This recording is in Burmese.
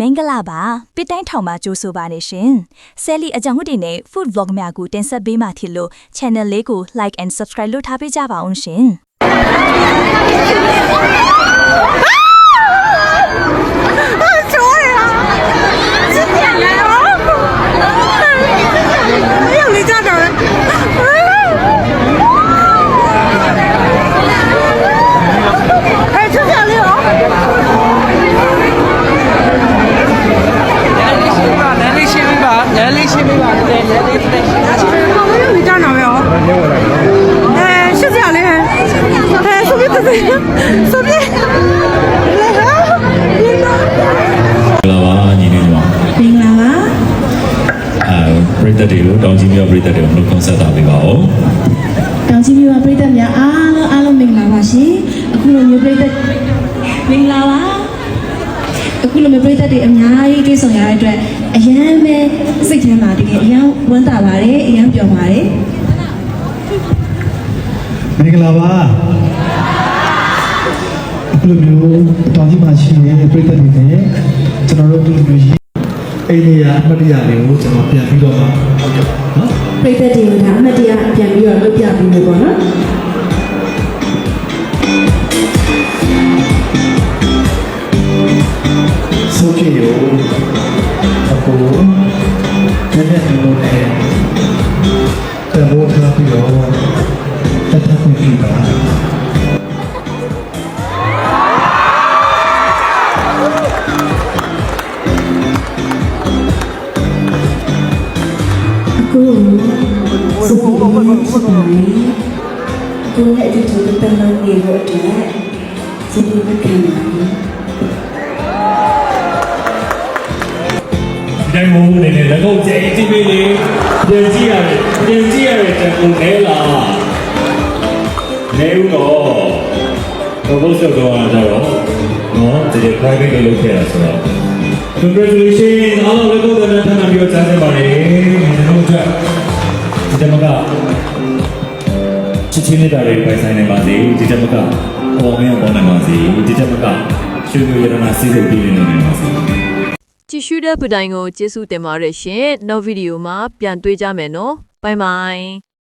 မင်္ဂလာပါပစ်တိုင်းထောင်မှာကြိုးဆိုပါနေရှင်ဆယ်လီအကြောင်းတွေနဲ့ food vlog များကိုတင်ဆက်ပေးမှဖြစ်လို့ channel လေးကို like and subscribe လုပ်ထားပေးကြပါအောင်ရှင် ဆိုပြီးလေဟာဒီတော့လာပါညီလေးညီမမင်္ဂလာပါအာပရိသတ်တွေကိုတောင်းကြီးမြောက်ပရိသတ်တွေကိုလို့ကွန်ဆတ်တာပေးပါဦးတောင်းကြီးမြောက်ပရိသတ်များအားလုံးအားလုံးမင်္ဂလာပါရှင်အခုလိုမျိုးပရိသတ်မင်္ဂလာပါအခုလိုမျိုးပြည်သက်တွေအများကြီးတွေ့ဆုံရတဲ့အတွက်အရန်ပဲစိတ်ထဲမှာတကယ်အရန်ဝမ်းသာပါတယ်အရန်ပျော်ပါတယ်မင်္ဂလာပါ အခုလိုမျိုးတောင်ကြီးမှာရှိနေတဲ့ပြည်သက်တွေနဲ့ကျွန်တော်တို့ဒီလိုမျိုးရှိအိန္ဒိယအမတ်တရားတွေကိုကျွန်တော်ပြန်ပြီးတော့နော်ပြည်သက်တွေကဒါအမှတ်တရပြန်ပြီးတော့လုပ်ပြပြီးလို့ပေါ့နော်ဆိုကြရောအခုနည်းနည်းလို့နဲ့တဘောထားပြီးတော့တတ်ထားပြီးပါ အခုစပီးနဲ့စပါးကိုယ့်ရဲ့အတူတူတန်လုံးနေဖို့အတွက်စပီးမခံပါဘူးဒီတိုင်းမို့နေနေလက်ကုပ်ကျဲကြည့်ပေးလေပြန်ကြည့်ရတယ်ပြန်ကြည့်ရတဲ့တန်ကုန်နဲလားနဲဦးတော့ဘုဘဆောတော့ကြတော့နော်ဒီ private ကိုလုပ်ခဲ့တာဆိုတော့ congratulations အားလုံးလက်ကုပ်နဲ့ထပ်မံပြီးတော့ကြား ချစ်ချင်းနေတာတွေပိုင်ဆိုင်နေပါစေဒီတမကပေါ်မင်းပေါ်နိုင်ပါစေဒီတမကရွှေရွှေရတနာစီးစိမ်ပြည့်နေနေပါစေကြည့်ရှုတဲ့ဗီဒီယိုကိုကျေးဇူးတင်ပါတယ်ရှင်နောက်ဗီဒီယိုမှာပြန်တွေ့ကြမယ်နော်ဘိုင်ဘိုင်